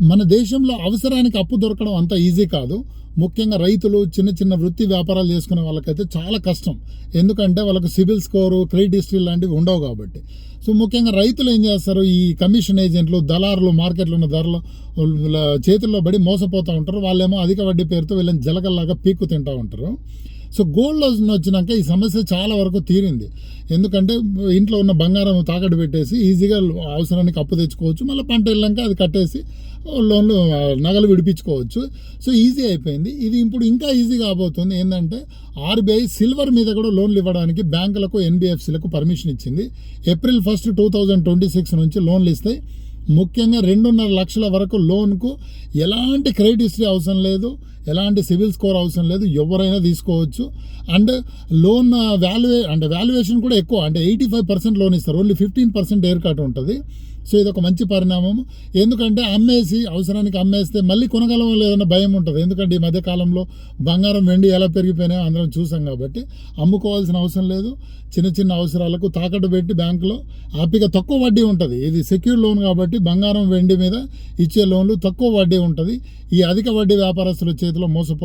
మన దేశంలో అవసరానికి అప్పు దొరకడం అంత ఈజీ కాదు. ముఖ్యంగా రైతులు చిన్న చిన్న వృత్తి వ్యాపారాలు చేసుకునే వాళ్ళకైతే చాలా కష్టం. ఎందుకంటే వాళ్ళకు సిబిల్ స్కోరు క్రెడిట్ హిస్టరీ లాంటివి ఉండవు కాబట్టి. సో ముఖ్యంగా రైతులు ఏం చేస్తారు? ఈ కమిషన్ ఏజెంట్లు దళారులు మార్కెట్లో ఉన్న ధరలు చేతుల్లో పడి మోసపోతూ ఉంటారు. వాళ్ళేమో అధిక వడ్డీ పేరుతో వీళ్ళని జలగల్లాగా పీక్కు తింటూ ఉంటారు. సో గోల్డ్ లోన్ వచ్చినాక ఈ సమస్య చాలా వరకు తీరింది. ఎందుకంటే ఇంట్లో ఉన్న బంగారం తాకట్టు పెట్టేసి ఈజీగా అవసరానికి అప్పు తెచ్చుకోవచ్చు. మళ్ళీ పంట వెళ్ళాక అది కట్టేసి లోన్లు నగలు విడిపించుకోవచ్చు. సో ఈజీ అయిపోయింది. ఇది ఇప్పుడు ఇంకా ఈజీ కాబోతుంది. ఏంటంటే ఆర్బీఐ సిల్వర్ మీద కూడా లోన్లు ఇవ్వడానికి బ్యాంకులకు ఎన్బిఎఫ్సిలకు పర్మిషన్ ఇచ్చింది. April first two thousand twenty six నుంచి లోన్లు ఇస్తాయి ముఖ్యంగా రెండున్నర లక్షల వరకు లోన్కు ఎలాంటి క్రెడిట్ హిస్టరీ అవసరం లేదు ఎలాంటి సివిల్ స్కోర్ అవసరం లేదు ఎవరైనా తీసుకోవచ్చు. అండ్ లోన్ వాల్యువే అంటే వాల్యుయేషన్ కూడా ఎక్కువ అంటే ఎయిటీ ఫైవ్ పర్సెంట్ లోన్ ఇస్తారు. Only fifteen percent haircut ఉంటుంది. సో ఇది ఒక మంచి పరిణామం. ఎందుకంటే అమ్మేసి అవసరానికి అమ్మేస్తే మళ్ళీ కొనగలం లేదన్న భయం ఉంటుంది. ఎందుకంటే ఈ మధ్యకాలంలో బంగారం వెండి ఎలా పెరిగిపోయినాయో అందరం చూసాం కాబట్టి అమ్ముకోవాల్సిన అవసరం లేదు. చిన్న చిన్న అవసరాలకు తాకట్టు పెట్టి బ్యాంకులో హ్యాపీగా తక్కువ వడ్డీ ఉంటుంది. ఇది సెక్యూర్ లోన్ కాబట్టి బంగారం వెండి మీద ఇచ్చే లోన్లు తక్కువ వడ్డీ ఉంటుంది. ఈ అధిక వడ్డీ వ్యాపారస్తుల చేతిలో మోసపో